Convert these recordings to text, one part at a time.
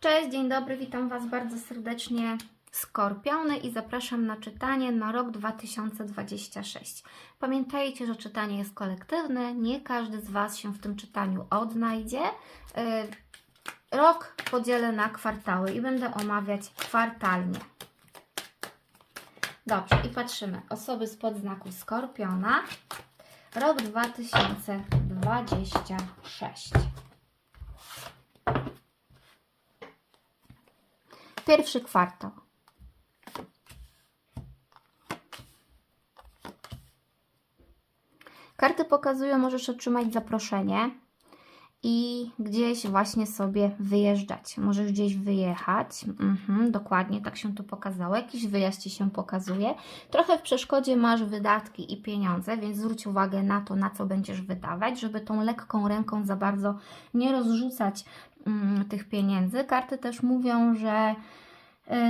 Cześć, dzień dobry, witam Was bardzo serdecznie Skorpiony i zapraszam na czytanie na rok 2026. Pamiętajcie, że czytanie jest kolektywne, nie każdy z Was się w tym czytaniu odnajdzie. Yy, Rok podzielę na kwartały i będę omawiać kwartalnie. Dobrze, i patrzymy. Osoby spod znaku Skorpiona. Rok 2026. Pierwszy kwartał. Karty pokazują, możesz otrzymać zaproszenie i gdzieś właśnie sobie wyjeżdżać. Możesz gdzieś wyjechać. Mhm, dokładnie tak się tu pokazało. Jakiś wyjazd Ci się pokazuje. Trochę w przeszkodzie masz wydatki i pieniądze, więc zwróć uwagę na to, na co będziesz wydawać, żeby tą lekką ręką za bardzo nie rozrzucać tych pieniędzy. Karty też mówią, że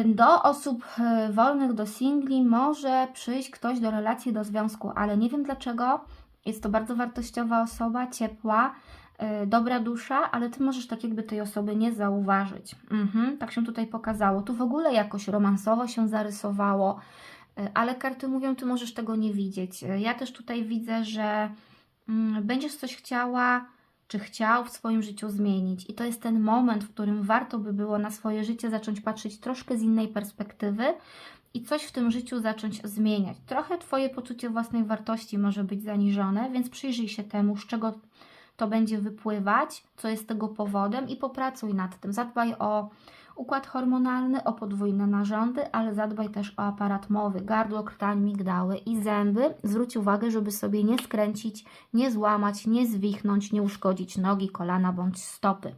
y, do osób y, wolnych, do singli może przyjść ktoś do relacji, do związku, ale nie wiem dlaczego. Jest to bardzo wartościowa osoba, ciepła, y, dobra dusza, ale ty możesz tak jakby tej osoby nie zauważyć. Mhm, tak się tutaj pokazało. Tu w ogóle jakoś romansowo się zarysowało, ale karty mówią, ty możesz tego nie widzieć. Ja też tutaj widzę, że mm, będziesz coś chciała, czy chciał w swoim życiu zmienić. I to jest ten moment, w którym warto by było na swoje życie zacząć patrzeć troszkę z innej perspektywy i coś w tym życiu zacząć zmieniać. Trochę Twoje poczucie własnej wartości może być zaniżone, więc przyjrzyj się temu, z czego to będzie wypływać, co jest tego powodem i popracuj nad tym. Zadbaj o układ hormonalny, o podwójne narządy, ale zadbaj też o aparat mowy, gardło, krtań, migdały i zęby. Zwróć uwagę, żeby sobie nie skręcić, nie złamać, nie zwichnąć, nie uszkodzić nogi, kolana bądź stopy.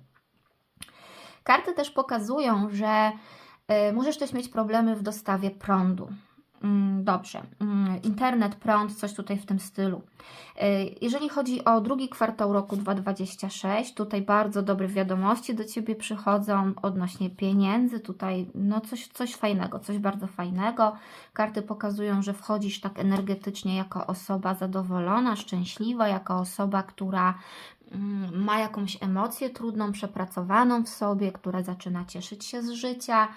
Karty też pokazują, że y, możesz też mieć problemy w dostawie prądu. Mm, Dobrze, Mm, internet, prąd, coś tutaj w tym stylu. Y, Jeżeli chodzi o drugi kwartał roku 2026, tutaj bardzo dobre wiadomości do Ciebie przychodzą odnośnie pieniędzy, tutaj no coś, coś fajnego, coś bardzo fajnego. Karty pokazują, że wchodzisz tak energetycznie jako osoba zadowolona, szczęśliwa, jako osoba, która ma jakąś emocję trudną, przepracowaną w sobie, która zaczyna cieszyć się z życia.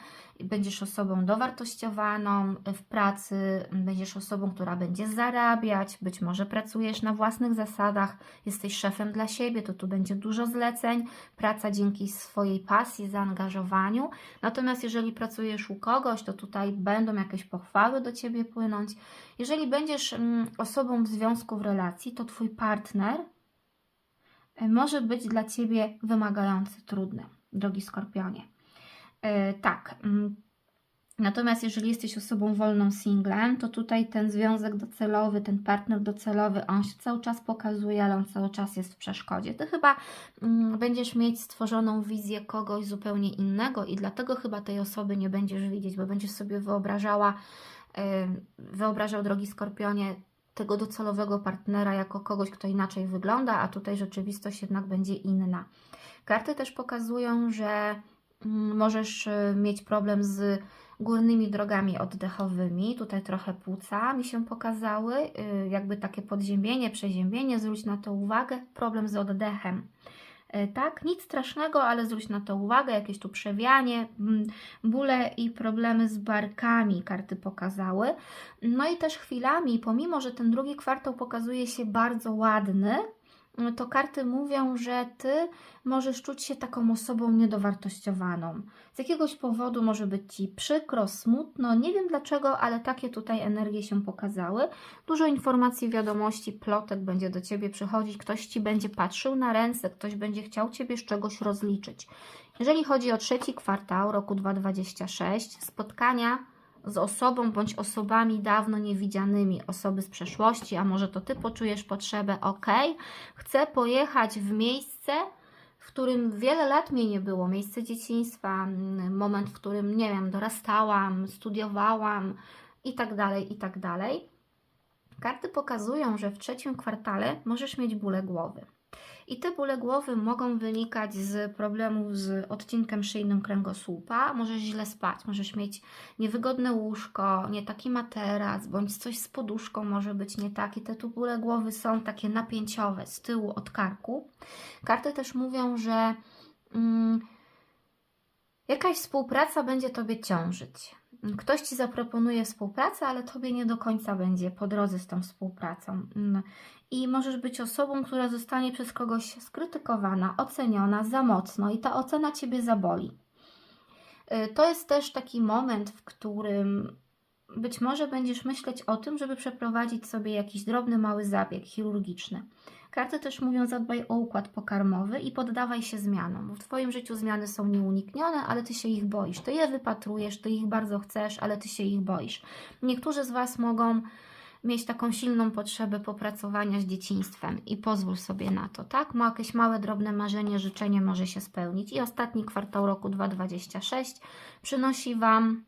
Będziesz osobą dowartościowaną w pracy, będziesz osobą, która będzie zarabiać, być może pracujesz na własnych zasadach, jesteś szefem dla siebie, to tu będzie dużo zleceń, praca dzięki swojej pasji, zaangażowaniu. Natomiast jeżeli pracujesz u kogoś, to tutaj będą jakieś pochwały do ciebie płynąć. Jeżeli będziesz mm, osobą w związku, w relacji, to twój partner może być dla ciebie wymagający, trudny, drogi skorpionie. E, tak. mm, Natomiast jeżeli jesteś osobą wolną singlem, to tutaj ten związek docelowy, ten partner docelowy, on się cały czas pokazuje, ale on cały czas jest w przeszkodzie. Ty chyba mm, będziesz mieć stworzoną wizję kogoś zupełnie innego i dlatego chyba tej osoby nie będziesz widzieć, bo będziesz sobie wyobrażała, yy, wyobrażał drogi skorpionie, tego docelowego partnera jako kogoś, kto inaczej wygląda, a tutaj rzeczywistość jednak będzie inna. Karty też pokazują, że mm, możesz y, mieć problem z górnymi drogami oddechowymi. Tutaj trochę płuca mi się pokazały, y, jakby takie podziębienie, przeziębienie. Zwróć na to uwagę. Problem z oddechem. Y, Tak, nic strasznego, ale zwróć na to uwagę, jakieś tu przewianie, mm, bóle i problemy z barkami karty pokazały. No i też chwilami, pomimo że ten drugi kwartał pokazuje się bardzo ładny, to karty mówią, że ty możesz czuć się taką osobą niedowartościowaną. Z jakiegoś powodu może być ci przykro, smutno, nie wiem dlaczego, ale takie tutaj energie się pokazały. Dużo informacji, wiadomości, plotek będzie do ciebie przychodzić, ktoś ci będzie patrzył na ręce, ktoś będzie chciał ciebie z czegoś rozliczyć. Jeżeli chodzi o trzeci kwartał roku 2026, spotkania z osobą bądź osobami dawno niewidzianymi, osoby z przeszłości, a może to ty poczujesz potrzebę, ok, chcę pojechać w miejsce, w którym wiele lat mnie nie było, miejsce dzieciństwa, mm, moment, w którym, nie wiem, dorastałam, studiowałam i tak dalej, i tak dalej. Karty pokazują, że w trzecim kwartale możesz mieć bóle głowy. I te bóle głowy mogą wynikać z problemów z odcinkiem szyjnym kręgosłupa. Możesz źle spać, możesz mieć niewygodne łóżko, nie taki materac, bądź coś z poduszką może być nie tak. I te tu bóle głowy są takie napięciowe z tyłu od karku. Karty też mówią, że mm, Jakaś współpraca będzie Tobie ciążyć. Ktoś Ci zaproponuje współpracę, ale Tobie nie do końca będzie po drodze z tą współpracą. Mm. I możesz być osobą, która zostanie przez kogoś skrytykowana, oceniona za mocno i ta ocena Ciebie zaboli. Y, To jest też taki moment, w którym być może będziesz myśleć o tym, żeby przeprowadzić sobie jakiś drobny, mały zabieg chirurgiczny. Karty też mówią: zadbaj o układ pokarmowy i poddawaj się zmianom, w Twoim życiu zmiany są nieuniknione, ale Ty się ich boisz. Ty je wypatrujesz, Ty ich bardzo chcesz, ale Ty się ich boisz. Niektórzy z Was mogą mieć taką silną potrzebę popracowania z dzieciństwem i pozwól sobie na to, tak? Ma jakieś małe, drobne marzenie, życzenie może się spełnić. I ostatni kwartał roku 2026 przynosi Wam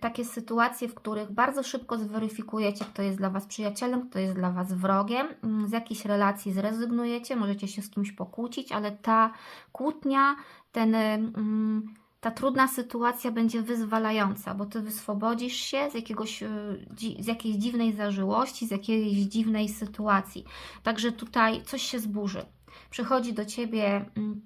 takie sytuacje, w których bardzo szybko zweryfikujecie, kto jest dla Was przyjacielem, kto jest dla Was wrogiem, Mm, z jakiejś relacji zrezygnujecie, możecie się z kimś pokłócić, ale ta kłótnia, ten, y, mm, ta trudna sytuacja będzie wyzwalająca, bo Ty wyswobodzisz się z, jakiegoś, y, z jakiejś dziwnej zażyłości, z jakiejś dziwnej sytuacji. Także tutaj coś się zburzy. Przychodzi do Ciebie mm,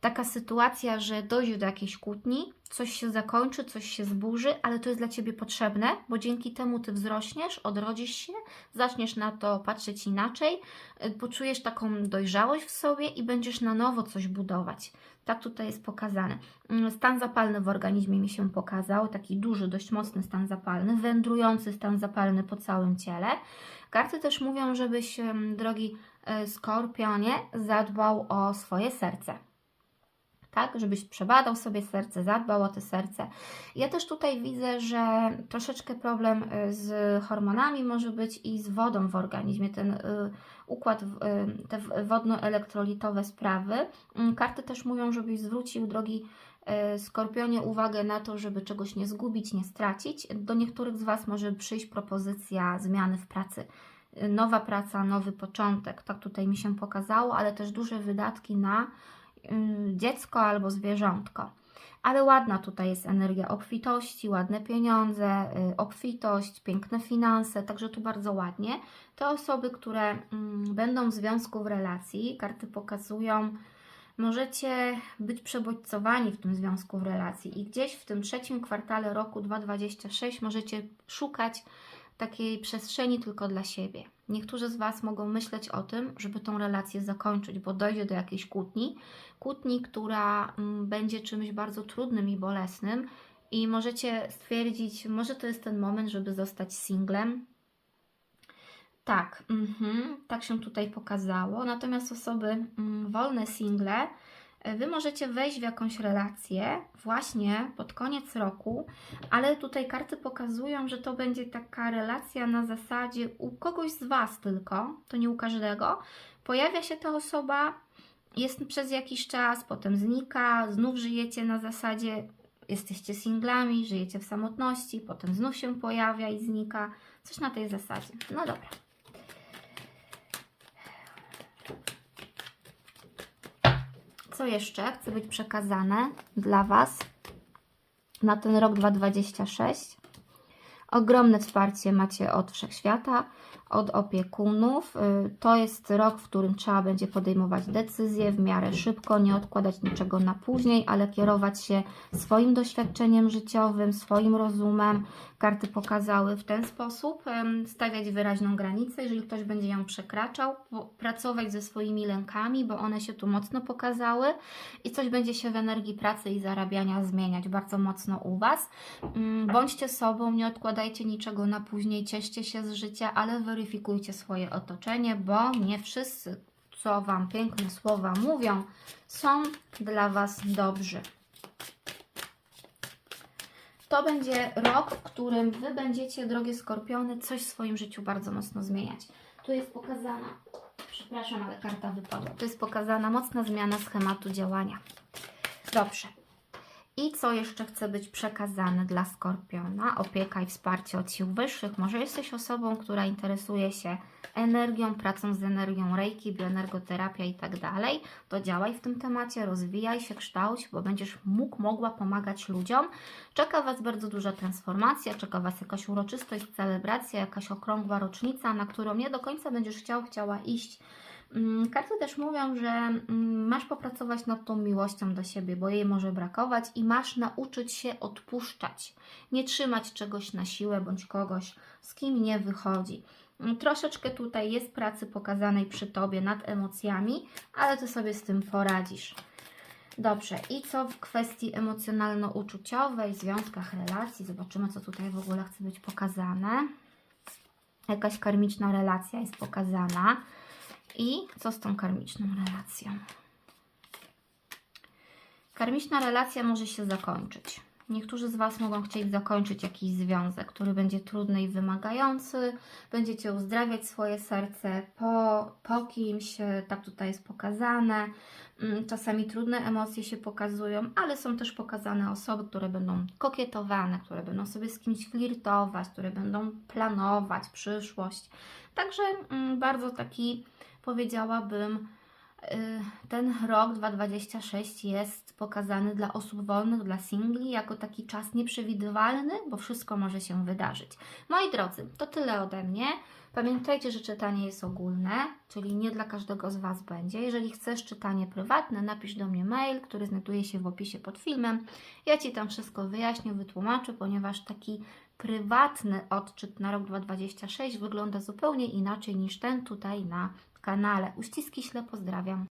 taka sytuacja, że dojdzie do jakiejś kłótni, coś się zakończy, coś się zburzy, ale to jest dla Ciebie potrzebne, bo dzięki temu Ty wzrośniesz, odrodzisz się, zaczniesz na to patrzeć inaczej, y, poczujesz taką dojrzałość w sobie i będziesz na nowo coś budować. Tak tutaj jest pokazane. Mm, Stan zapalny w organizmie mi się pokazał, taki duży, dość mocny stan zapalny, wędrujący stan zapalny po całym ciele. Karty też mówią, żebyś, drogi e, skorpionie, zadbał o swoje serce tak, żebyś przebadał sobie serce, zadbał o to serce. Ja też tutaj widzę, że troszeczkę problem y, z hormonami może być i z wodą w organizmie, ten y, układ, y, te wodno-elektrolitowe sprawy. Mm, Karty też mówią, żebyś zwrócił, drogi Skorpionie, uwagę na to, żeby czegoś nie zgubić, nie stracić. Do niektórych z Was może przyjść propozycja zmiany w pracy. Nowa praca, nowy początek, tak tutaj mi się pokazało, ale też duże wydatki na dziecko albo zwierzątko. Ale ładna tutaj jest energia obfitości, ładne pieniądze, y, obfitość, piękne finanse, także tu bardzo ładnie. Te osoby, które mm, będą w związku, w relacji, karty pokazują, możecie być przebodźcowani w tym związku, w relacji i gdzieś w tym trzecim kwartale roku 2026 możecie szukać takiej przestrzeni tylko dla siebie. Niektórzy z Was mogą myśleć o tym, żeby tą relację zakończyć, bo dojdzie do jakiejś kłótni, kłótni, która mm, będzie czymś bardzo trudnym i bolesnym i możecie stwierdzić, może to jest ten moment, żeby zostać singlem. Tak, mhm, tak się tutaj pokazało. Natomiast osoby mm, wolne single, Wy możecie wejść w jakąś relację właśnie pod koniec roku, ale tutaj karty pokazują, że to będzie taka relacja na zasadzie u kogoś z Was tylko, to nie u każdego. Pojawia się ta osoba, jest przez jakiś czas, potem znika, znów żyjecie na zasadzie, jesteście singlami, żyjecie w samotności, potem znów się pojawia i znika. Coś na tej zasadzie. No dobra. Co jeszcze chce być przekazane dla Was na ten rok 2026? Ogromne wsparcie macie od wszechświata, od opiekunów. Y, To jest rok, w którym trzeba będzie podejmować decyzje w miarę szybko, nie odkładać niczego na później, ale kierować się swoim doświadczeniem życiowym, swoim rozumem. Karty pokazały w ten sposób, stawiać wyraźną granicę, jeżeli ktoś będzie ją przekraczał, pracować ze swoimi lękami, bo one się tu mocno pokazały i coś będzie się w energii pracy i zarabiania zmieniać bardzo mocno u Was. Mm, Bądźcie sobą, nie odkładajcie niczego na później, cieszcie się z życia, ale weryfikujcie swoje otoczenie, bo nie wszyscy, co Wam piękne słowa mówią, są dla Was dobrzy. To będzie rok, w którym Wy będziecie, drogie skorpiony, coś w swoim życiu bardzo mocno zmieniać. Tu jest pokazana, przepraszam, ale karta wypadła. Tu jest pokazana mocna zmiana schematu działania. Dobrze. I co jeszcze chce być przekazane dla Skorpiona? Opieka i wsparcie od sił wyższych. Może jesteś osobą, która interesuje się energią, pracą z energią reiki, bioenergoterapia i tak dalej. To działaj w tym temacie, rozwijaj się, kształć, bo będziesz mógł, mogła pomagać ludziom. Czeka Was bardzo duża transformacja, czeka Was jakaś uroczystość, celebracja, jakaś okrągła rocznica, na którą nie do końca będziesz chciał, chciała iść Karty też mówią, że mm, masz popracować nad tą miłością do siebie, bo jej może brakować i masz nauczyć się odpuszczać. Nie trzymać czegoś na siłę bądź kogoś, z kim nie wychodzi. Mm, Troszeczkę tutaj jest pracy pokazanej przy Tobie nad emocjami, ale Ty sobie z tym poradzisz. Dobrze, i co w kwestii emocjonalno-uczuciowej, związkach, relacji? Zobaczymy, co tutaj w ogóle chce być pokazane. Jakaś karmiczna relacja jest pokazana. I co z tą karmiczną relacją? Karmiczna relacja może się zakończyć. Niektórzy z Was mogą chcieć zakończyć jakiś związek, który będzie trudny i wymagający. Będziecie uzdrawiać swoje serce po, po kimś, tak tutaj jest pokazane. Mm, Czasami trudne emocje się pokazują, ale są też pokazane osoby, które będą kokietowane, które będą sobie z kimś flirtować, które będą planować przyszłość. Także mm, bardzo taki, powiedziałabym, y, ten rok 2026 jest pokazany dla osób wolnych, dla singli, jako taki czas nieprzewidywalny, bo wszystko może się wydarzyć. Moi drodzy, to tyle ode mnie. Pamiętajcie, że czytanie jest ogólne, czyli nie dla każdego z Was będzie. Jeżeli chcesz czytanie prywatne, napisz do mnie mail, który znajduje się w opisie pod filmem. Ja Ci tam wszystko wyjaśnię, wytłumaczę, ponieważ taki prywatny odczyt na rok 2026 wygląda zupełnie inaczej niż ten tutaj na kanale. Uściski śle pozdrawiam.